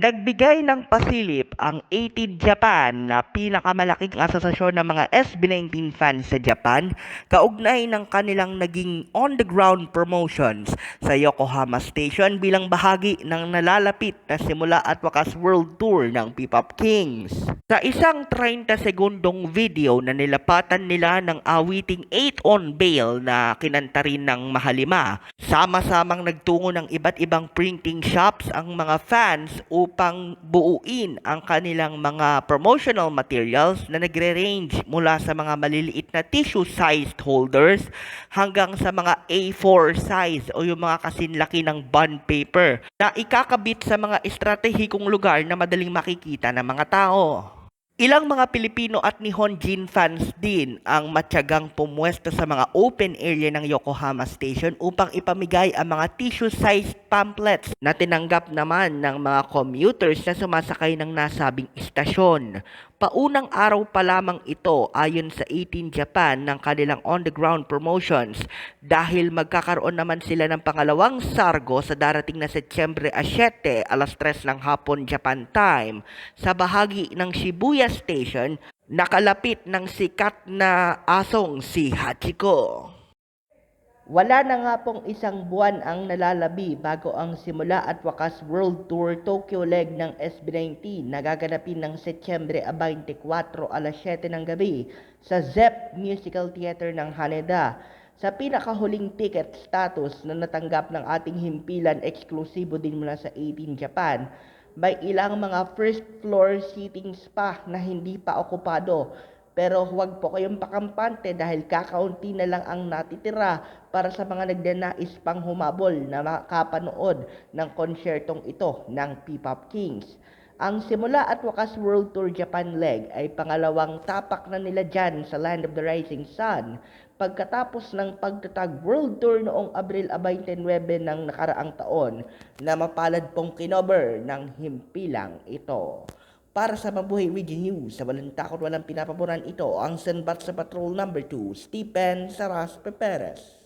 Nagbigay ng pasilip ang 18 Japan na pinakamalaking asosasyon ng mga SB19 fans sa Japan kaugnay ng kanilang naging on-the-ground promotions sa Yokohama Station bilang bahagi ng nalalapit na simula at wakas world tour ng P-Pop Kings. Sa isang 30 segundong video na nilapatan nila ng awiting 8 on bail na kinanta rin ng Mahalima, sama-samang nagtungo ng iba't ibang printing shops ang mga fans upang buuin ang kanilang mga promotional materials na nagre-range mula sa mga maliliit na tissue-sized holders hanggang sa mga A4 size o yung mga kasinlaki ng bond paper na ikakabit sa mga estratehikong lugar na madaling makikita ng mga tao. Ilang mga Pilipino at Nihonjin fans din ang matyagang pumwesto sa mga open area ng Yokohama Station upang ipamigay ang mga tissue-sized pamphlets na tinanggap naman ng mga commuters na sumasakay ng nasabing istasyon. Paunang araw pa lamang ito ayon sa 18 Japan ng kanilang on-the-ground promotions dahil magkakaroon naman sila ng pangalawang sargo sa darating na Setyembre 7 alas 3 ng hapon Japan time sa bahagi ng Shibuya Station nakalapit ng sikat na asong si Hachiko. Wala na nga pong isang buwan ang nalalabi bago ang simula at wakas World Tour Tokyo leg ng SB19 na gaganapin ng Setyembre 24 alas 7 ng gabi sa ZEP Musical Theater ng Haneda. Sa pinakahuling ticket status na natanggap ng ating himpilan eksklusibo din mula sa 18 Japan, may ilang mga first floor seatings pa na hindi pa okupado pero huwag po kayong pakampante dahil kakaunti na lang ang natitira para sa mga nagnanais pang humabol na makapanood ng konsyertong ito ng P-Pop Kings. Ang simula at wakas World Tour Japan leg ay pangalawang tapak na nila dyan sa Land of the Rising Sun pagkatapos ng pagtatag World Tour noong Abril 29 ng nakaraang taon na mapalad pong kinover ng himpilang ito. Para sa Mabuhay Region News, sa walang takot walang pinapaboran ito, ang Senbat sa Patrol Number 2, Stephen Saras Peperes.